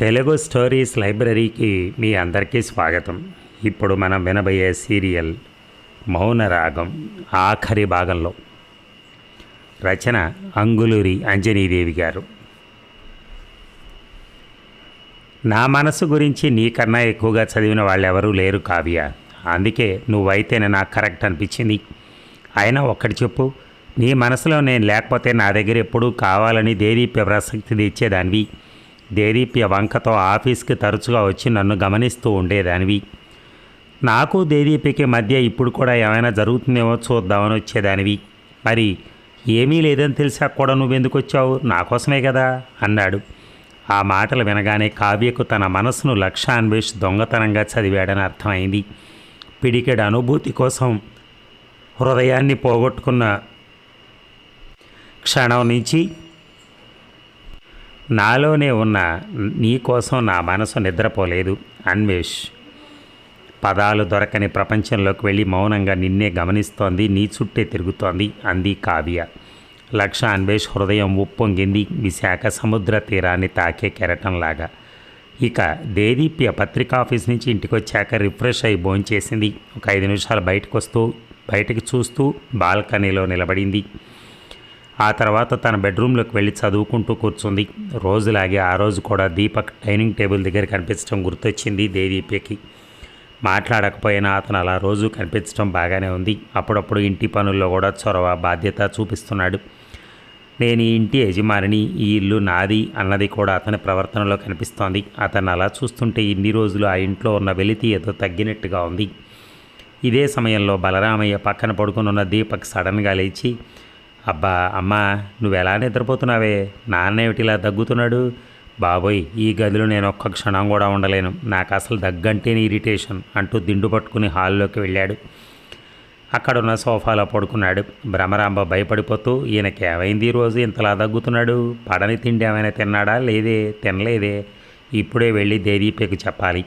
Telugu stories లైబ్రరీకి మీ అందరికీ స్వాగతం. ఇప్పుడు మనం వినబోయే సీరియల్ మౌనరాగం ఆఖరి భాగంలో. రచన అంగులూరి అంజనీదేవి గారు. నా మనసు గురించి నీకన్నా ఎక్కువగా చదివిన వాళ్ళెవరూ లేరు కావ్య. అందుకే నువ్వైతేనే నాకు కరెక్ట్ అనిపించింది. అయినా ఒక్కటి చెప్పు నీ మనసులో నేను లేకపోతే నా దగ్గర ఎప్పుడూ కావాలని దేదీప్య ప్రసక్తి తెచ్చేదానివి. దేదీప్య వంకతో ఆఫీస్కి తరచుగా వచ్చి నన్ను గమనిస్తూ ఉండేదానివి. నాకు దేదీప్యకి మధ్య ఇప్పుడు కూడా ఏమైనా జరుగుతుందేమో చూద్దామని వచ్చేదానివి. మరి ఏమీ లేదని తెలిసా కూడా నువ్వెందుకు వచ్చావు నా కోసమే కదా? అన్నాడు. ఆ మాటలు వినగానే కావ్యకు తన మనసును లక్ష్యాన్వేష్ దొంగతనంగా చదివాడని అర్థమైంది. పిడికెడు అనుభూతి కోసం హృదయాన్ని పోగొట్టుకున్న క్షణం నుంచి నాలోనే ఉన్న నీ కోసం నా మనసు నిద్రపోలేదు. అన్వేష్ పదాలు దొరకని ప్రపంచంలోకి వెళ్ళి మౌనంగా నిన్నే గమనిస్తోంది నీ చుట్టే తిరుగుతోంది అంది కావ్య. లక్ష అన్వేష్ హృదయం ఉప్పొంగింది విశాఖ సముద్ర తీరాన్ని తాకే కెరటంలాగా. ఇక దేదీప్య పత్రికా ఆఫీస్ నుంచి ఇంటికి వచ్చాక రిఫ్రెష్ అయి భోంచేసింది. ఒక ఐదు నిమిషాలు బయటకు వస్తూ బయటకు చూస్తూ బాల్కనీలో నిలబడింది. ఆ తర్వాత తన బెడ్రూమ్లోకి వెళ్ళి చదువుకుంటూ కూర్చుంది. రోజులాగే ఆ రోజు కూడా దీపక్ డైనింగ్ టేబుల్ దగ్గర కనిపించడం గుర్తొచ్చింది దేదీప్యకి. మాట్లాడకపోయినా అతను అలా రోజు కనిపించడం బాగానే ఉంది. అప్పుడప్పుడు ఇంటి పనుల్లో కూడా చొరవ బాధ్యత చూపిస్తున్నాడు. నేను ఈ ఇంటి యజమానిని ఈ ఇల్లు నాది అన్నది కూడా అతని ప్రవర్తనలో కనిపిస్తోంది. అతను అలా చూస్తుంటే ఇన్ని రోజులు ఆ ఇంట్లో ఉన్న వెలితి ఏదో తగ్గినట్టుగా ఉంది. ఇదే సమయంలో బలరామయ్య పక్కన పడుకునున్న దీపక్ సడన్గా లేచి అబ్బా అమ్మా నువ్వెలా నిద్రపోతున్నావే? నిద్రపోతున్నావే నాన్నేమిటిలా దగ్గుతున్నాడు? బాబోయ్ ఈ గదిలో నేను ఒక్క క్షణం కూడా ఉండలేను. నాకు అసలు దగ్గంటేనే ఇరిటేషన్ అంటూ దిండు పట్టుకుని హాల్లోకి వెళ్ళాడు. అక్కడున్న సోఫాలో పడుకున్నాడు. భ్రమరాంబ భయపడిపోతూ ఈయనకి ఏమైంది ఈ రోజు? ఇంతలా దగ్గుతున్నాడు? పడని తిండి ఏమైనా తిన్నాడా? లేదే తినలేదే. ఇప్పుడే వెళ్ళి దేదీపేకి చెప్పాలి.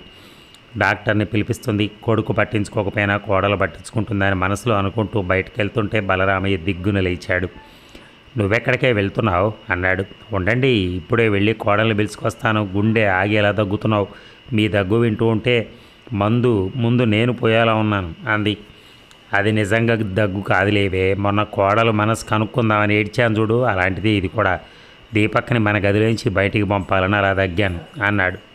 డాక్టర్ని పిలిపిస్తుంది. కొడుకు పట్టించుకోకపోయినా కోడలు పట్టించుకుంటుందని మనసులో అనుకుంటూ బయటకు వెళ్తుంటే బలరామయ్య దిగ్గున లేచాడు. నువ్వెక్కడికే వెళ్తున్నావు? అన్నాడు. ఉండండి ఇప్పుడే వెళ్ళి కోడల్ని పిలుచుకొస్తాను. గుండె ఆగేలా దగ్గుతున్నావు. మీ దగ్గు వింటూ ఉంటే మందు ముందు నేను పోయేలా ఉన్నాను అంది. అది నిజంగా దగ్గు కాదులేవే. మొన్న కోడలు మనసు కనుక్కుందామని ఏడ్చాను చూడు. అలాంటిది ఇది కూడా. దీపక్ని మన గదిలోంచి బయటికి పంపాలని అలా దగ్గాను అన్నాడు.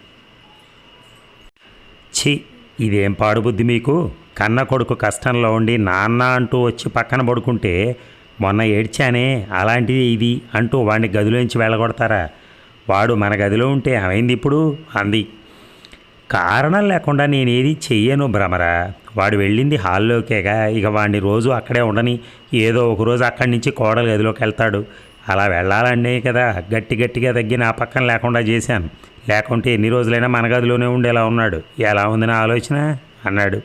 ఛీ ఇదేం పాడుబుద్ధి మీకు? కన్న కొడుకు కష్టంలో ఉండి నాన్న అంటూ వచ్చి పక్కన పడుకుంటే మొన్న ఏడ్చానే అలాంటిది ఇది అంటూ వాడిని గదిలోంచి వెళ్ళగొడతారా? వాడు మన గదిలో ఉంటే ఏమైంది ఇప్పుడు? అంది. కారణం లేకుండా నేనేది చెయ్యను భ్రమరా. వాడు వెళ్ళింది హాల్లోకేగా. ఇక వాడిని రోజు అక్కడే ఉండని. ఏదో ఒక రోజు అక్కడి నుంచి కోడలు గదిలోకి వెళ్తాడు. అలా వెళ్ళాలనే కదా. గట్టి గట్టిగా తగ్గి నా పక్కన లేకుండా చేశాను. లేకుంటే ఎన్ని రోజులైనా మన గదిలోనే ఉండేలా ఉన్నాడు. ఎలా ఉంది నా ఆలోచన? అన్నాడు.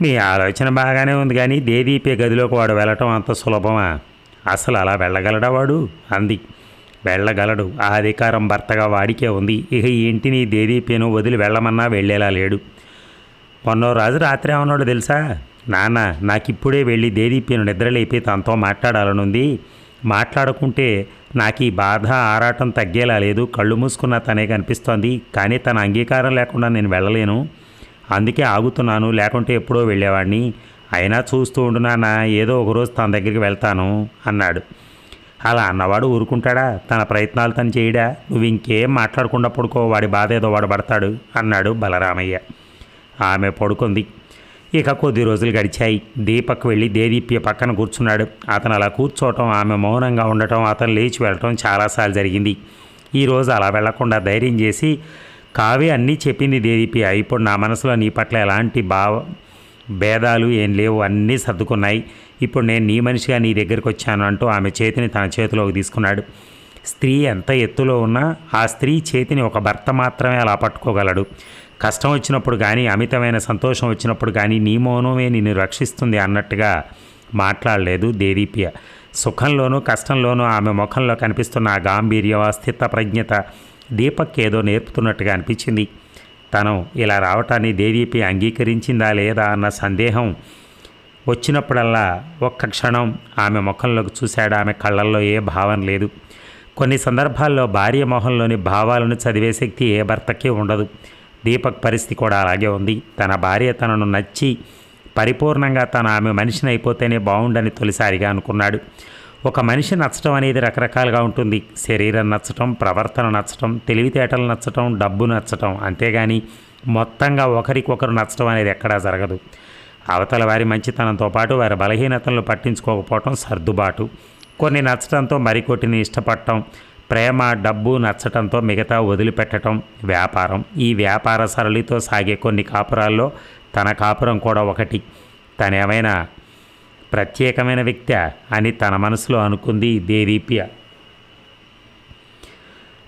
మీ ఆలోచన బాగానే ఉంది కానీ దేదీపే గదిలోకి వాడు వెళ్ళటం అంత సులభమా? అసలు అలా వెళ్ళగలడా వాడు? అంది. వెళ్ళగలడు. ఆ అధికారం భర్తగా వాడికే ఉంది. ఇక ఈ ఇంటిని దేదీపేను వదిలి వెళ్ళమన్నా వెళ్ళేలా లేడు. మొన్నో రాజు రాత్రి ఏమన్నాడు తెలుసా? నాన్న నాకు ఇప్పుడే వెళ్ళి దేదీపేను నిద్రలేపి తనతో మాట్లాడాలనుంది. మాట్లాడుకుంటే నాకు ఈ బాధ ఆరాటం తగ్గేలా లేదు. కళ్ళు మూసుకున్న తనే కనిపిస్తోంది. కానీ తన అంగీకారం లేకుండా నేను వెళ్ళలేను. అందుకే ఆగుతున్నాను. లేకుంటే ఎప్పుడో వెళ్ళేవాడిని అయినా చూస్తూ ఉండు ఏదో ఒకరోజు తన దగ్గరికి వెళ్తాను అన్నాడు. అలా అన్నవాడు ఊరుకుంటాడా? తన ప్రయత్నాలు తను చేయడా? నువ్వు ఇంకేం మాట్లాడకుండా పడుకో వాడి బాధ ఏదో వాడు పడతాడు అన్నాడు బలరామయ్య. ఆమె పడుకుంది. ఇక కొద్ది రోజులు గడిచాయి. దీపక్ వెళ్ళి దేదీప్య పక్కన కూర్చున్నాడు. అతను అలా కూర్చోవటం ఆమె మౌనంగా ఉండటం అతను లేచి వెళ్ళటం చాలాసార్లు జరిగింది. ఈరోజు అలా వెళ్ళకుండా ధైర్యం చేసి కావే అన్నీ చెప్పింది దేదీప్య. ఇప్పుడు నా మనసులో నీ పట్ల ఎలాంటి భావ భేదాలు ఏం లేవు. అన్నీ సర్దుకున్నాయి. ఇప్పుడు నేను నీ మనిషిగా నీ దగ్గరికి వచ్చాను అంటూ ఆమె చేతిని తన చేతిలోకి తీసుకున్నాడు. స్త్రీ ఎంత ఎత్తులో ఉన్నా ఆ స్త్రీ చేతిని ఒక భర్త మాత్రమే అలా పట్టుకోగలడు. కష్టం వచ్చినప్పుడు కానీ అమితమైన సంతోషం వచ్చినప్పుడు కానీ నీ మౌనమే నిన్ను రక్షిస్తుంది అన్నట్టుగా మాట్లాడలేదు దేదీప్య. సుఖంలోనూ కష్టంలోనూ ఆమె ముఖంలో కనిపిస్తున్న ఆ గాంభీర్యం అస్థిత ప్రజ్ఞత దీపక్ ఏదో నేర్పుతున్నట్టుగా అనిపించింది. తను ఇలా రావటాన్ని దేదీపి అంగీకరించిందా లేదా అన్న సందేహం వచ్చినప్పుడల్లా ఒక్క క్షణం ఆమె ముఖంలోకి చూశాడు. ఆమె కళ్ళల్లో ఏ భావం లేదు. కొన్ని సందర్భాల్లో భార్య మొహంలోని భావాలను చదివే శక్తి ఏ భర్తకి ఉండదు. దీపక్ పరిస్థితి కూడా అలాగే ఉంది. తన భార్య తనను నచ్చి పరిపూర్ణంగా తన ఆమె మనిషిని అయిపోతేనే బాగుండని తొలిసారిగా అనుకున్నాడు. ఒక మనిషి నచ్చటం అనేది రకరకాలుగా ఉంటుంది. శరీరం నచ్చటం ప్రవర్తన నచ్చటం తెలివితేటలు నచ్చటం డబ్బు నచ్చటం అంతేగాని మొత్తంగా ఒకరికొకరు నచ్చటం అనేది ఎక్కడా జరగదు. అవతల వారి మంచితనంతో పాటు వారి బలహీనతలను పట్టించుకోకపోవటం సర్దుబాటు. కొన్ని నచ్చటంతో మరికొట్టిని ఇష్టపడటం ప్రేమ డబ్బు నచ్చటంతో మిగతా వదిలిపెట్టడం వ్యాపారం. ఈ వ్యాపార సరళితో సాగే కొన్ని కాపురాల్లో తన కాపురం కూడా ఒకటి. తనేమైనా ప్రత్యేకమైన వ్యక్తి అని తన మనసులో అనుకుంది దేదీప్య.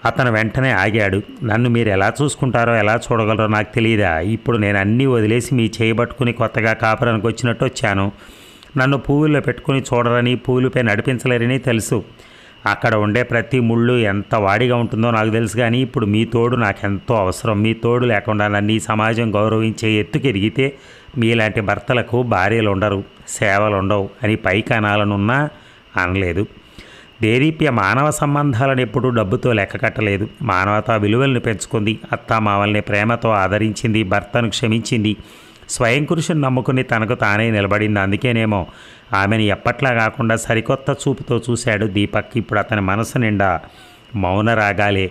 అతను వెంటనే ఆగాడు. నన్ను మీరు ఎలా చూసుకుంటారో ఎలా చూడగలరో నాకు తెలియదా? ఇప్పుడు నేను అన్నీ వదిలేసి మీ చేయబట్టుకుని కొత్తగా కాపురానికి వచ్చినట్టు వచ్చాను. నన్ను పువ్వుల్లో పెట్టుకుని చూడరని పూలుపై నడిపించలేరని తెలుసు. అక్కడ ఉండే ప్రతి ముళ్ళు ఎంత వాడిగా ఉంటుందో నాకు తెలుసు కానీ ఇప్పుడు మీ తోడు నాకెంతో అవసరం. మీ తోడు లేకుండా నన్ను ఈ సమాజం గౌరవించే ఎత్తుకెరిగితే మీలాంటి భర్తలకు భార్యలు ఉండరు సేవలు ఉండవు అని పైకానాలనున్నా అనలేదు. దేదీప్య మానవ సంబంధాలను ఎప్పుడూ డబ్బుతో లెక్క కట్టలేదు. మానవతా విలువలను పెంచుకుంది. అత్తామామల్ని ప్రేమతో ఆదరించింది భర్తను క్షమించింది. స్వయం కృషిని నమ్ముకుని తనకు తానే నిలబడింది. అందుకేనేమో ఆమెను ఎప్పట్లా కాకుండా సరికొత్త చూపుతో చూశాడు దీపక్. ఇప్పుడు అతని మనసు నిండా మౌన రాగాలే.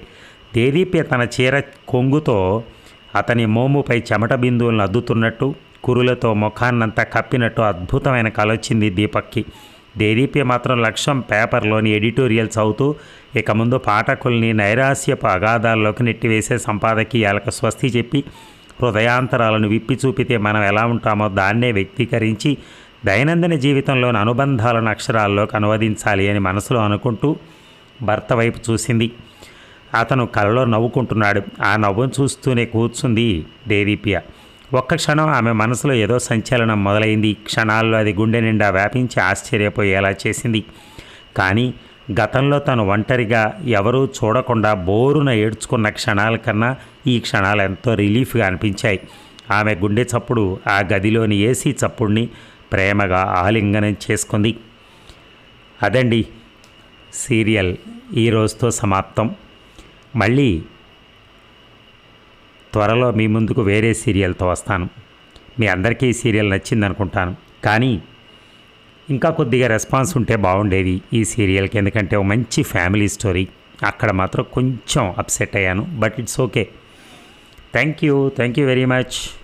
దేదీప్య తన చీర కొంగుతో అతని మోముపై చెమట బిందువులను అద్దుతున్నట్టు కురులతో ముఖాన్నంతా కప్పినట్టు అద్భుతమైన కలొచ్చింది దీపక్కి. దేదీప్య మాత్రం లక్ష్యం పేపర్లోని ఎడిటోరియల్స్ అవుతూ ఇక ముందు పాఠకుల్ని నైరాస్యపు అగాధాల్లోకి నెట్టివేసే సంపాదకీయాలకు స్వస్తి చెప్పి హృదయాంతరాలను విప్పి చూపితే మనం ఎలా ఉంటామో దాన్నే వ్యక్తీకరించి దైనందిన జీవితంలోని అనుబంధాలను అక్షరాల్లోకి అనువదించాలి అని మనసులో అనుకుంటూ భర్త వైపు చూసింది. అతను కలలో నవ్వుకుంటున్నాడు. ఆ నవ్వును చూస్తూనే కూర్చుంది దేదీప్య. ఒక్క క్షణం ఆమె మనసులో ఏదో సంచలనం మొదలైంది. క్షణాల్లో అది గుండె నిండా వ్యాపించి ఆశ్చర్యపోయేలా చేసింది. కానీ గతంలో తను ఒంటరిగా ఎవరూ చూడకుండా బోరున ఏడ్చుకున్న క్షణాల కన్నా ఈ క్షణాలు ఎంతో రిలీఫ్గా అనిపించాయి. ఆమె గుండె చప్పుడు ఆ గదిలోని ఏసీ చప్పుడిని ప్రేమగా ఆలింగనం చేసుకుంది. అదండి సీరియల్ ఈ రోజుతో సమాప్తం. మళ్ళీ త్వరలో మీ ముందుకు వేరే సీరియల్తో వస్తాను. మీ అందరికీ ఈ సీరియల్ నచ్చింది అనుకుంటాను కానీ ఇంకా కొద్దిగా రెస్పాన్స్ ఉంటే బాగుండేది ఈ సీరియల్కి ఎందుకంటే ఒక మంచి ఫ్యామిలీ స్టోరీ. అక్కడ మాత్రం కొంచెం అప్సెట్ అయ్యాను but it's okay. Thank you thank you very much.